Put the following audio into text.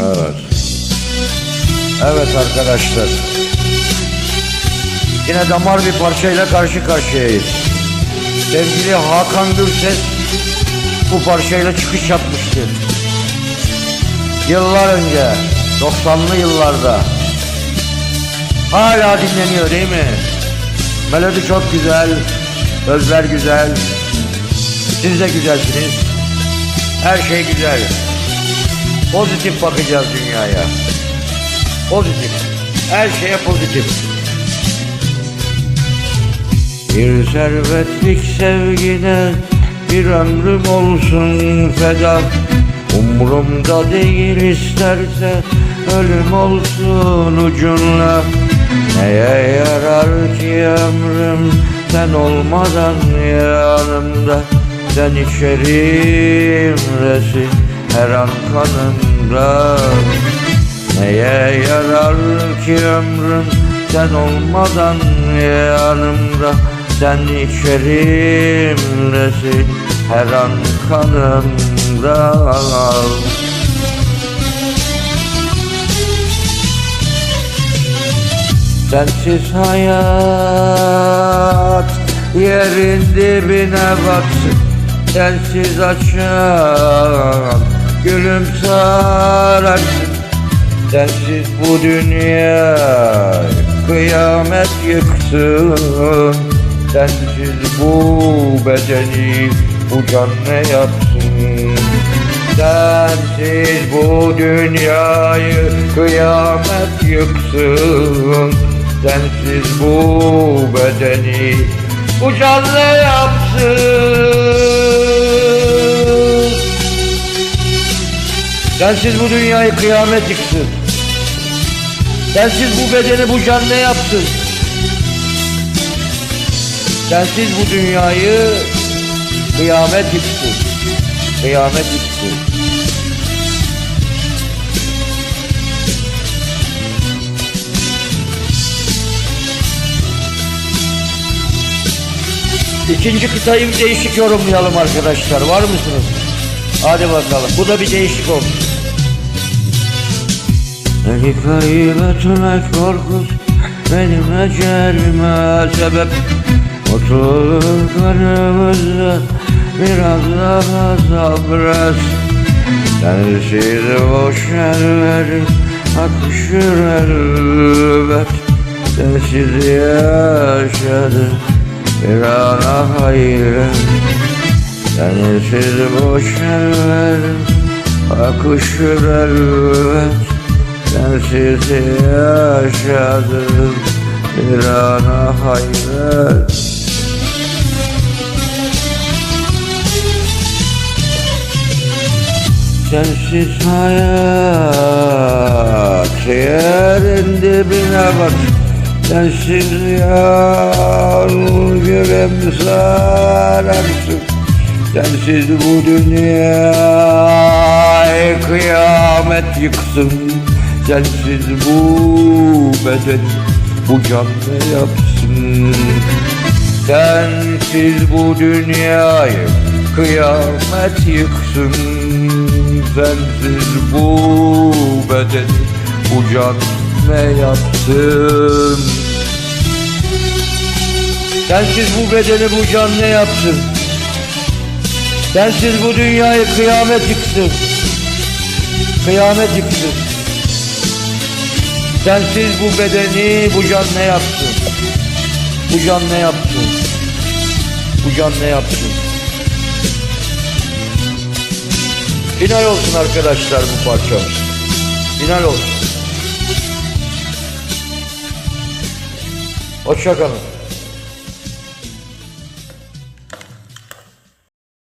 Evet. Evet arkadaşlar. Yine damar bir parçayla karşı karşıyayız. Sevgili Hakan Gürses bu parçayla çıkış yapmıştı. Yıllar önce, 90'lı yıllarda. Hala dinleniyor değil mi? Melodi çok güzel, sözler güzel. Siz de güzelsiniz. Her şey güzel. Pozitif bakacağız dünyaya. Pozitif. Her şeye pozitif. Bir servetlik sevgine bir ömrüm olsun feda. Umurumda değil isterse ölüm olsun ucunla. Neye yarar ki ömrüm sen olmadan yanımda. Sen içerimdesin her an kanımda. Neye yarar ki ömrüm sen olmadan yanımda Sen içerimdesin her an kanımda Sensiz hayat yerin dibine batsın Sensiz açan gülüm sararsın. Sensiz bu dünya kıyamet yıksın. Sensiz bu bedeni bu can ne yapsın. Sensiz bu dünyayı kıyamet yıksın. Sensiz bu bedeni bu can ne yapsın Sensiz bu dünyayı kıyamet yıksın. Sensiz bu bedeni bu can ne yapsın? Sensiz bu dünyayı kıyamet yıksın. Kıyamet yıksın. İkinci kıtayı değişik yorumlayalım arkadaşlar. Var mısınız? Hadi bakalım. Bu da bir değişik olsun. Seni kaybetmek korkus benim ecelime sebep. Mutluluklarımızda biraz daha sabret. Sensiz boş yerlerin akışır elbet. Sensiz yaşadım bir ana hayret Sensiz boş yerlerin akışır elbet Sensiz yaşadım bir ana hayret. Sensiz hayat yerin dibine bak. Sensiz yar gülüm sararsın Sensiz bu dünya kıyamet yıksın Sensiz bu beden bu can ne yapsın? Sensiz bu dünyayı kıyamet yıksın. Sensiz bu beden bu can ne yapsın? Sensiz bu bedeni bu can ne yapsın? Sensiz bu dünyayı kıyamet yıksın. Kıyamet yıksın Sensiz bu bedeni bu can ne yapsın Bu can ne yapsın Bu can ne yapsın Final olsun arkadaşlar bu parçamız Final olsun. Hoşçakalın